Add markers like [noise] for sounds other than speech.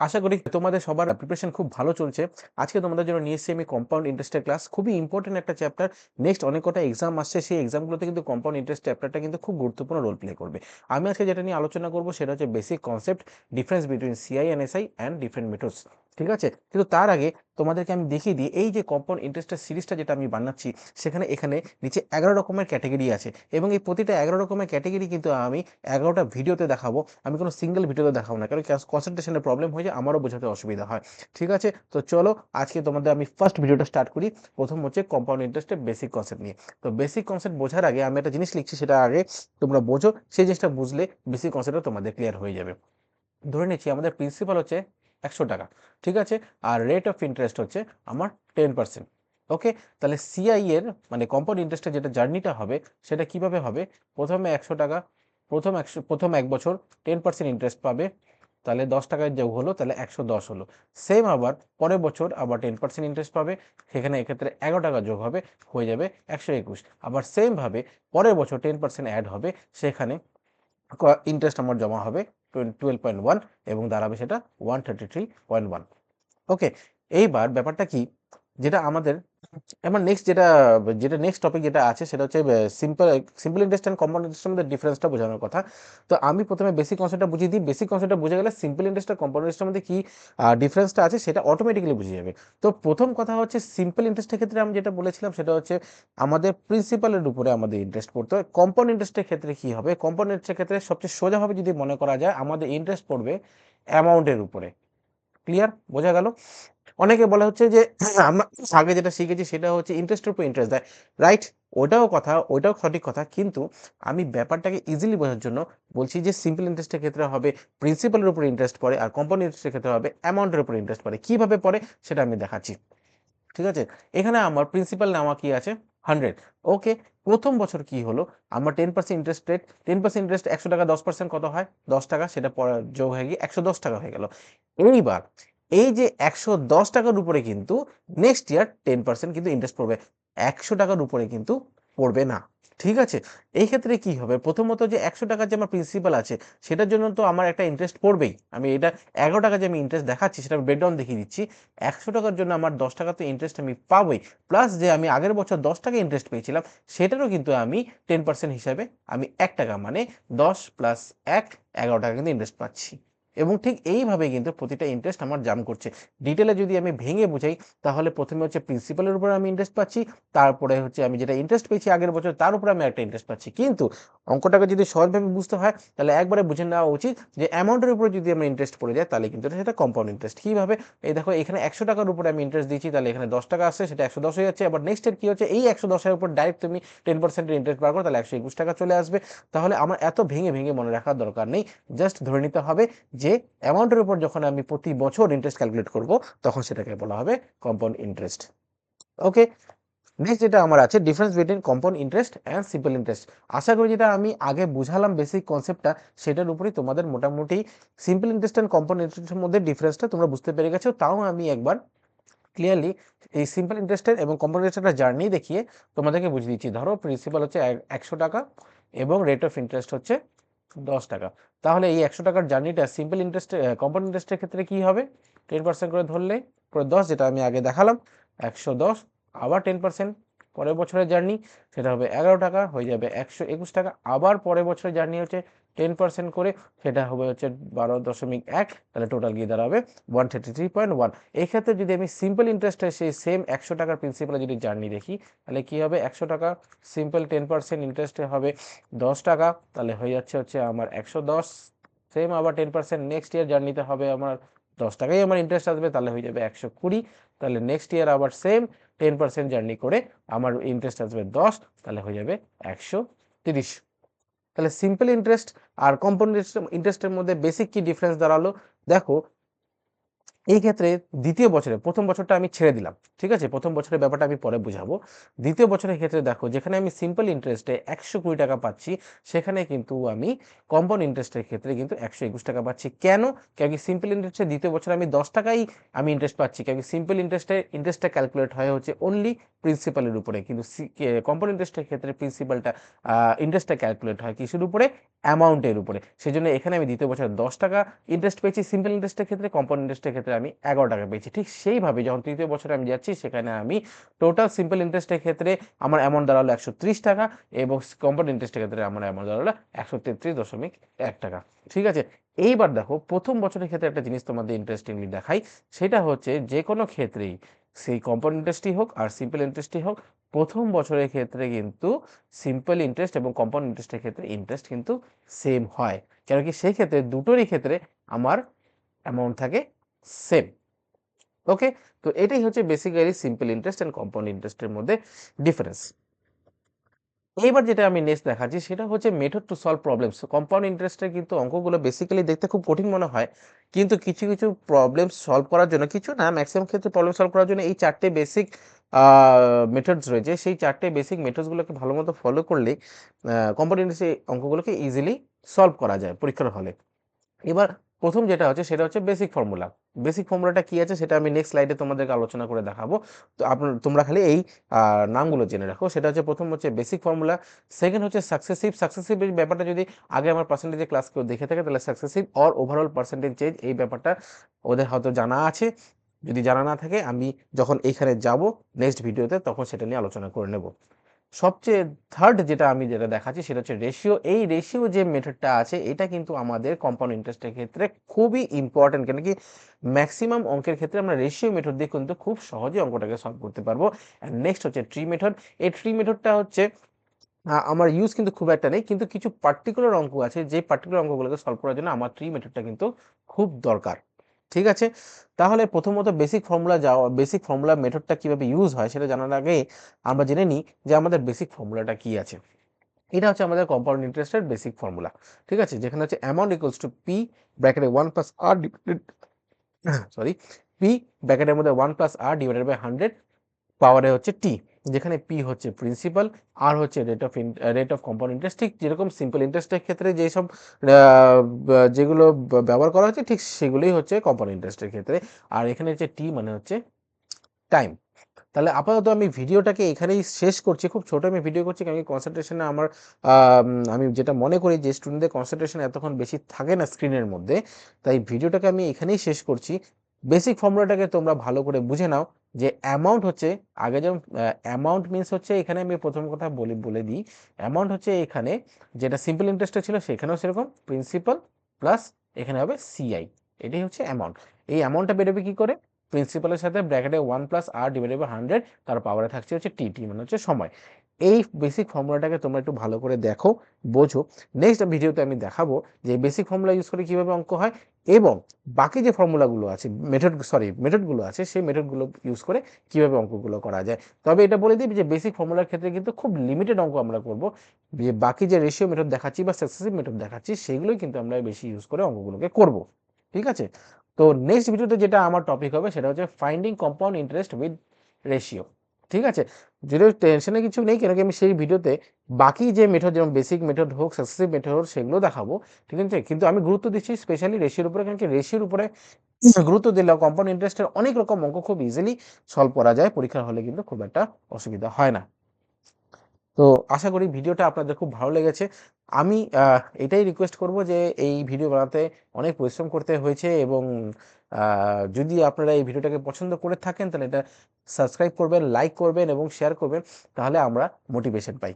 আশা করি তোমাদের সবার প্রিপারেশন খুব ভালো চলছে। আজকে তোমাদের জন্য নিয়ে এসেছি আমি কম্পাউন্ড ইন্টারেস্টের ক্লাস খুবই ইম্পর্টেন্ট একটা চ্যাপ্টার নেক্সট অনেক কটা এক্সাম আসছে। সেই এক্সামগুলোতে কিন্তু কম্পাউন্ড ইন্টারেস্ট চ্যাপ্টারটা কিন্তু খুব গুরুত্বপূর্ণ রোল প্লে করবে। আমি আজকে যেটা নিয়ে আলোচনা করব সেটা হচ্ছে basic concept difference between CI and SI and different methods ঠিক আছে? কিন্তু তার আগে তোমাদেরকে আমি দেখিয়ে দিই, এই যে কম্পাউন্ড ইন্টারেস্টের সিরিজটা যেটা আমি বানাচ্ছি, সেখানে এখানে নিচে এগারো রকমের ক্যাটাগরি আছে। এবং এই প্রতিটা এগারো রকমের ক্যাটাগরি কিন্তু আমি এগারোটা ভিডিওতে দেখাবো। আমি কোনো সিঙ্গেল ভিডিওতে দেখাবো না, কারণ কনসেন্ট্রেশনের প্রবলেম হয়ে যায়, আমারও বোঝাতে অসুবিধা হয়। ঠিক আছে? তো চলো, আজকে তোমাদের আমি ফার্স্ট ভিডিওটা স্টার্ট করি। প্রথম হচ্ছে কম্পাউন্ড ইন্টারেস্টের বেসিক কনসেপ্ট নিয়ে। তো বেসিক কনসেপ্ট বোঝার আগে আমি একটা জিনিস লিখছি, সেটা আগে তোমরা বোঝো, সেই জিনিসটা বুঝলে বেসিক কনসেপ্টটা তোমাদের ক্লিয়ার হয়ে যাবে। ধরে নিচ্ছি, আমাদের প্রিন্সিপাল হচ্ছে একশো টাকা, ঠিক আছে? আর রেট অফ ইন্টারেস্ট হচ্ছে আমার টেন পার্সেন্ট ওকে তাহলে সিআই এর মানে কম্পাউন্ড ইন্টারেস্টের যেটা জার্নিটা হবে, সেটা কীভাবে হবে? প্রথমে একশো টাকা, প্রথম একশো, প্রথম এক বছর টেন পার্সেন্ট ইন্টারেস্ট পাবে, তাহলে দশ টাকায় যোগ হলো, তাহলে একশো দশ হলো। সেম আবার পরের বছর আবার টেন পার্সেন্ট ইন্টারেস্ট পাবে, সেখানে এক্ষেত্রে এগারো টাকা যোগ হবে, হয়ে যাবে একশো একুশ। আবার সেমভাবে পরের বছর টেন পার্সেন্ট অ্যাড হবে, সেখানে ইন্টারেস্ট আমার জমা হবে টুয়েলভ পয়েন্ট ওয়ান এবং দাঁড়াবে সেটা one thirty three point one okay এইবার ব্যাপারটা কি? যেটা আমাদের, এবার নেক্সট যেটা যেটা নেক্সট টপিক যেটা আছে সেটা হচ্ছে simple simple interest and compound ইন্টারেস্টের মধ্যে ডিফারেন্সটা বোঝানোর কথা। তো আমি প্রথমে বেসিক কনসেপ্টটা বুঝিয়ে দিই। বেসিক কনসেপ্টটা বুঝে গেলে সিম্পল ইন্টারেস্ট আর কম্পাউন্ড ইন্টারেস্টের মধ্যে কি ডিফারেন্সটা আছে সেটা অটোমেটিক্যালি বুঝে যাবে। তো প্রথম কথা হচ্ছে সিম্পল ইন্টারেস্টের ক্ষেত্রে আমি যেটা বলেছিলাম সেটা হচ্ছে আমাদের প্রিন্সিপালের উপরে আমাদের ইন্টারেস্ট পড়তে হয়। কম্পাউন্ড ইন্টারেস্টের ক্ষেত্রে কি হবে? কম্পাউন্ড ইন্টারেস্টের ক্ষেত্রে সবচেয়ে সোজাভাবে যদি মনে করা যায়, আমাদের ইন্টারেস্ট পড়বে অ্যামাউন্টের উপরে। ক্লিয়ার বোঝা গেল? অনেকে বলা হচ্ছে যে, [clears throat] আমরা আগে যেটা শিখেছি সেটা হচ্ছে ইন্টারেস্টের উপর ইন্টারেস্ট দেয়। রাইট ওটাও কথা, ওটাও সঠিক কথা। কিন্তু আমি ব্যাপারটাকে ইজিলি বোঝার জন্য বলছি যে সিম্পল ইন্টারেস্টের ক্ষেত্রে হবে প্রিন্সিপালের উপর ইন্টারেস্ট পড়ে আর কম্পাউন্ড ইন্টারেস্টের ক্ষেত্রে হবে অ্যামাউন্টের উপর ইন্টারেস্ট পড়ে। কীভাবে পড়ে সেটা আমি দেখাচ্ছি। ঠিক আছে? এখানে আমার প্রিন্সিপাল নেওয়া কি আছে? হান্ড্রেড ওকে প্রথম বছর কি হলো? আমার ten percent interest rate ten percent interest একশো টাকা, দশ পার্সেন্ট কত হয়? দশ টাকা, সেটা যোগ হয়ে গিয়ে একশো দশ টাকা হয়ে গেল। এইবার এই যে একশো দশ টাকার উপরে কিন্তু নেক্সট ইয়ার টেন পার্সেন্ট কিন্তু ইন্টারেস্ট পড়বে। একশো টাকার উপরে কিন্তু পড়বে না। ঠিক আছে? এই ক্ষেত্রে কি হবে? প্রথমত যে একশো টাকার যে আমার প্রিন্সিপাল আছে, সেটার জন্য তো আমার একটা ইন্টারেস্ট পড়বেই। আমি এটা এগারো টাকা যে আমি ইন্টারেস্ট দেখাচ্ছি, সেটা আমি ব্রেকডাউন দেখিয়ে দিচ্ছি। একশো টাকার জন্য আমার দশ টাকা তো ইন্টারেস্ট আমি পাবোই। প্লাস যে আমি আগের বছর দশ টাকা ইন্টারেস্ট পেয়েছিলাম, সেটারও কিন্তু আমি টেন পার্সেন্ট হিসাবে আমি এক টাকা মানে দশ প্লাস এক, এগারো টাকা কিন্তু ইন্টারেস্ট পাচ্ছি। এবং ঠিক এইভাবে কিন্তু প্রতিটা ইন্টারেস্ট আমার জাম করছে। ডিটেলে যদি আমি ভেঙে বুঝাই, তাহলে প্রথমে হচ্ছে প্রিন্সিপালের উপরে আমি ইন্টারেস্ট পাচ্ছি, তারপরে হচ্ছে আমি যেটা ইন্টারেস্ট পেয়েছি আগের বছর, তার উপরে আমি একটা ইন্টারেস্ট পাচ্ছি। কিন্তু অঙ্কটাকে যদি সহজভাবে বুঝতে হয়, তাহলে একবারে বুঝে নেওয়া উচিত যে অ্যামাউন্টের উপরে যদি আমার ইন্টারেস্ট পড়ে যায়, তাহলে কিন্তু সেটা কম্পাউন্ড ইন্টারেস্ট কীভাবে? এই দেখো, এখানে একশো টাকার উপরে আমি ইন্টারেস্ট দিচ্ছি তাহলে এখানে দশ টাকা আসছে, সেটা একশো দশ হয়ে যাচ্ছে। আবার নেক্সট এর কি হচ্ছে? এই একশো দশের উপর ডাইরেক্ট তুমি টেন পার্সেন্টের ইন্টারেস্ট বার করো, তাহলে একশো একুশ টাকা চলে আসবে। তাহলে আমার এত ভেঙে ভেঙে মনে রাখার দরকার নেই। জাস্ট ধরে নিতে হবে যে অ্যামাউন্টের উপর যখন আমি প্রতি বছর ইন্টারেস্ট ক্যালকুলেট করব, তখন সেটাকে বলা হবে কম্পাউন্ড ইন্টারেস্ট ওকে নেক্সট যেটা আমার আছে difference between compound interest and simple interest আশা করি যেটা আমি আগে বুঝালাম বেসিক কনসেপ্টটা সেটার উপরেই তোমাদের মোটামুটি সিম্পল ইন্টারেস্ট অ্যান্ড কম্পাউন্ড ইন্টারেস্টের মধ্যে ডিফারেন্সটা তোমরা বুঝতে পেরে গেছো। তাও আমি একবার ক্লিয়ারলি এই সিম্পল ইন্টারেস্টের এবং কম্পাউন্ড ইন্টারেস্টের জার্নি দেখিয়ে তোমাদেরকে বুঝিয়ে দিচ্ছি। ধরো প্রিন্সিপাল হচ্ছে একশো টাকা এবং রেট অফ ইন্টারেস্ট হচ্ছে দশ টাকা। তাহলে এই একশো টাকার জার্নিটা সিম্পল ইন্টারেস্ট কম্পাউন্ড ইন্টারেস্টের ক্ষেত্রে কি হবে? টেন পার্সেন্ট করে ধরলে করে দশ যেটা আমি আগে দেখালাম, একশো দশ, আবার টেন পার্সেন্ট পরের বছরের জার্নি, সেটা হবে এগারো টাকা, হয়ে যাবে একশো একুশ টাকা। আবার পরের বছরের জার্নি হচ্ছে টেন পার্সেন্ট করে, সেটা হবে হচ্ছে বারো দশমিক এক, তাহলে টোটাল গিয়ে দাঁড়াবে one thirty three point one এই ক্ষেত্রে যদি আমি সিম্পল ইন্টারেস্টের সেই সেম একশো টাকার প্রিন্সিপালে যদি জার্নি দেখি, তাহলে কি হবে? একশো টাকা সিম্পল টেন পার্সেন্ট ইন্টারেস্টে হবে দশ টাকা, তাহলে হয়ে যাচ্ছে হচ্ছে আমার একশো দশ। সেম আবার টেন পার্সেন্ট নেক্সট ইয়ার জার্নিতে হবে আমার দশ টাকাই আমার ইন্টারেস্ট আসবে, তাহলে হয়ে যাবে একশো কুড়ি, তাহলে নেক্সট ইয়ার আবার সেম টেন পার্সেন্ট জার্নি করে আমার ইন্টারেস্ট আসবে দশ, তাহলে হয়ে যাবে একশো তিরিশ। তাহলে সিম্পল ইন্টারেস্ট আর কম্পাউন্ড ইন্টারেস্টের মধ্যে বেসিক কি ডিফারেন্স দাঁড়াল? দেখো এই ক্ষেত্রে দ্বিতীয় বছরে, প্রথম বছরটা আমি ছেড়ে দিলাম, ঠিক আছে? প্রথম বছরের ব্যাপারটা আমি পরে বুঝাবো। দ্বিতীয় বছরের ক্ষেত্রে দেখো, যেখানে আমি সিম্পল ইন্টারেস্টে একশো কুড়ি টাকা পাচ্ছি, সেখানে কিন্তু আমি কম্পাউন্ড ইন্টারেস্টের ক্ষেত্রে কিন্তু একশো একুশ টাকা পাচ্ছি। কেন? কেন কি সিম্পল ইন্টারেস্টে দ্বিতীয় বছরে আমি দশ টাকাই আমি ইন্টারেস্ট পাচ্ছি। কেন কি সিম্পল ইন্টারেস্টে ইন্টারেস্টটা ক্যালকুলেট হয় হচ্ছে অনলি প্রিন্সিপালের উপরে। কিন্তু কম্পাউন্ড ইন্টারেস্টের ক্ষেত্রে প্রিন্সিপালটা ইন্টারেস্টটা ক্যালকুলেট হয় কিসের উপরে? অ্যামাউন্টের উপরে। সেই জন্য এখানে আমি দ্বিতীয় বছরে দশ টাকা ইন্টারেস্ট পেয়েছি সিম্পল ইন্টারেস্টের ক্ষেত্রে কম্পাউন্ড ইন্টারেস্টের ক্ষেত্রে আমি এগারো টাকা পেয়েছি। ঠিক সেইভাবে যখন তৃতীয় বছরে আমি যাচ্ছি, সেখানে আমি টোটাল সিম্পল ইন্টারেস্টের ক্ষেত্রে আমার অ্যামাউন্ট দাঁড়াল একশো ত্রিশ টাকা এবং কম্পাউন্ড ইন্টারেস্টের ক্ষেত্রে আমার অ্যামাউন্ট দাঁড়াল একশো তেত্রিশ দশমিক এক টাকা। ঠিক আছে? এইবার দেখো, প্রথম বছরের ক্ষেত্রে একটা জিনিস তোমাদের ইন্টারেস্টিংলি দেখাই, সেটা হচ্ছে যে কোনো ক্ষেত্রেই, সেই কম্পাউন্ড ইন্টারেস্টই হোক আর সিম্পল ইন্টারেস্টই হোক, প্রথম বছরের ক্ষেত্রে কিন্তু সিম্পল ইন্টারেস্ট এবং কম্পাউন্ড ইন্টারেস্টের ক্ষেত্রে ইন্টারেস্ট কিন্তু সেম হয়। কেন কি সেই ক্ষেত্রে দুটোরই ক্ষেত্রে আমার অ্যামাউন্ট থাকে সেম ওকে তো এটাই হচ্ছে basically simple interest and compound ইন্টারেস্টের মধ্যে ডিফারেন্স এইবার যেটা আমি নেক্সট দেখাচ্ছি, সেটা হচ্ছে method to solve problems compound ইন্টারেস্টের কিন্তু অঙ্কগুলো বেসিক্যালি দেখতে খুব কঠিন মনে হয়, কিন্তু কিছু কিছু প্রবলেম সলভ করার জন্য, কিছু না ম্যাক্সিমাম ক্ষেত্রে প্রবলেম সলভ করার জন্য এই চারটে বেসিক মেথডস রয়েছে। সেই চারটে বেসিক মেথডসগুলোকে ভালো মতো ফলো করলে কম্পাউন্ড ইন্টারেস্টের অঙ্কগুলোকে ইজিলি সলভ করা যায় পরীক্ষার হলে। এবার প্রথম যেটা হচ্ছে সেটা হচ্ছে বেসিক ফর্মুলা বেসিক ফর্মুলাটা কি আছে সেটা আমি নেক্সট স্লাইডে তোমাদেরকে আলোচনা করে দেখাবো। তো আপনার, তোমরা খালি এই নামগুলো জেনে রাখো। সেটা হচ্ছে প্রথম হচ্ছে বেসিক ফর্মুলা সেকেন্ড হচ্ছে সাকসেসিভ সাকসেসিভ ব্যাপারটা যদি আগে আমার পার্সেন্টেজের ক্লাস কেউ দেখে থাকে, তাহলে successive or overall percentage change এই ব্যাপারটা ওদের হয়তো জানা আছে। যদি জানা না থাকে, আমি যখন এইখানে যাব নেক্সট ভিডিওতে তখন সেটা নিয়ে আলোচনা করে নেব। সবচেয়ে থার্ড যেটা আমি যেটা দেখাচ্ছি সেটা হচ্ছে রেশিও এই রেশিও যে মেথডটা আছে, এটা কিন্তু আমাদের কম্পাউন্ড ইন্টারেস্টের ক্ষেত্রে খুবই ইম্পর্টেন্ট কেন কি ম্যাক্সিমাম অঙ্কের ক্ষেত্রে আমরা রেশিও মেথড দিয়ে কিন্তু খুব সহজে অঙ্কটাকে সলভ করতে পারব। অ্যান্ড নেক্সট হচ্ছে ট্রি মেথড এই ট্রি মেথডটা হচ্ছে আমার ইউজ কিন্তু খুব একটা নেই, কিন্তু কিছু পার্টিকুলার অঙ্ক আছে, যে পার্টিকুলার অঙ্কগুলোকে সলভ করার জন্য আমার ট্রি মেথডটা কিন্তু খুব দরকার। ঠিক আছে? তাহলে প্রথমত বেসিক ফর্মুলা যাওয়া বেসিক ফর্মুলা মেথডটা কীভাবে ইউজ হয় সেটা জানার আগে আমরা জেনে নিই যে আমাদের বেসিক ফর্মুলাটা কি আছে। এটা হচ্ছে আমাদের কম্পাউন্ড ইন্টারেস্টের বেসিক ফর্মুলা ঠিক আছে? যেখানে হচ্ছে অ্যামাউন্ট ইকুয়ালস টু পি ব্র্যাকেটে one plus R divided sorry P ব্র্যাকেটের মধ্যে one plus R divided by hundred পাওয়ারে হচ্ছে টি যেখানে পি হচ্ছে প্রিন্সিপাল আর হচ্ছে rate of rate of compound interest ঠিক যেরকম সিম্পল ইন্টারেস্টের ক্ষেত্রে যেসব আহ, ব- যেগুলো ব্যবহার করা হচ্ছে ঠিক সেগুলোই হচ্ছে কম্পাউন্ড ইন্টারেস্টের ক্ষেত্রে। আর এখানে হচ্ছে টি মানে হচ্ছে টাইম তাহলে আপাতত আমি ভিডিওটাকে এখানেই শেষ করছি। খুব ছোট আমি ভিডিও করছি কারণ কনসেন্ট্রেশনে আমার আমি যেটা মনে করি যে স্টুডেন্টদের কনসেন্ট্রেশন এতক্ষণ বেশি থাকে না স্ক্রিনের মধ্যে তাই ভিডিওটাকে আমি এখানেই শেষ করছি। বেসিক ফর্মুলাটাকে তোমরা ভালো করে বুঝে নাও। যে অ্যামাউন্ট হচ্ছে, আগে যেমন অ্যামাউন্ট মিনস হচ্ছে এখানে আমি প্রথম কথা বলি, বলে দিই। অ্যামাউন্ট হচ্ছে এখানে, যেটা সিম্পল ইন্টারেস্টে ছিল সেখানেও সেরকম প্রিন্সিপাল প্লাস এখানে হবে সিআই এটাই হচ্ছে অ্যামাউন্ট এই অ্যামাউন্টটা বেরোবে কি করে? প্রিন্সিপালের সাথে ব্র্যাকেটে one plus R divided by hundred তার পাওয়ারে থাকছে হচ্ছে টি টি মানে হচ্ছে সময়। এই বেসিক ফর্মুলাটাকে তোমরা একটু ভালো করে দেখো, বোঝো। নেক্সট ভিডিওতে আমি দেখাবো যে বেসিক ফর্মুলা ইউজ করে কীভাবে অঙ্ক হয় এবং বাকি যে ফর্মুলাগুলো আছে মেথড সরি মেথডগুলো আছে, সেই মেথডগুলো ইউজ করে কীভাবে অঙ্কগুলো করা যায়। তবে এটা বলে দিই যে বেসিক ফর্মুলার ক্ষেত্রে কিন্তু খুব লিমিটেড অঙ্ক আমরা করব। যে বাকি যে রেশিও মেথড দেখাচ্ছি বা সাকসেসিভ মেথড দেখাচ্ছি, সেগুলোই কিন্তু আমরা বেশি ইউজ করে অঙ্কগুলোকে করব। ঠিক আছে? তো নেক্সট ভিডিওতে যেটা আমার টপিক হবে, সেটা হচ্ছে finding compound interest with ratio ঠিক আছে? যদিও টেনশনে কিছু নেই কেন কি আমি সেই ভিডিওতে বাকি যে মেথড যেমন বেসিক মেথড হোক সাকসেসিভ মেথড হোক সেগুলো দেখাবো ঠিক আছে? কিন্তু আমি গুরুত্ব দিচ্ছি স্পেশালি রেশির উপরে কারণ কি রেশির উপরে গুরুত্ব দিলে কম্পাউন্ড ইন্টারেস্টের অনেক রকম অঙ্ক খুব ইজিলি সলভ করা যায় পরীক্ষার হলে কিন্তু খুব একটা অসুবিধা হয় না। তো আশা করি ভিডিওটা আপনাদের খুব ভালো লেগেছে। আমি এটাই রিকোয়েস্ট করব যে এই ভিডিও বানাতে অনেক পরিশ্রম করতে হয়েছে এবং যদি আপনারা এই ভিডিওটাকে পছন্দ করে থাকেন তাহলে এটা সাবস্ক্রাইব করবেন লাইক করবেন এবং শেয়ার করবেন, তাহলে আমরা মোটিভেশন পাই।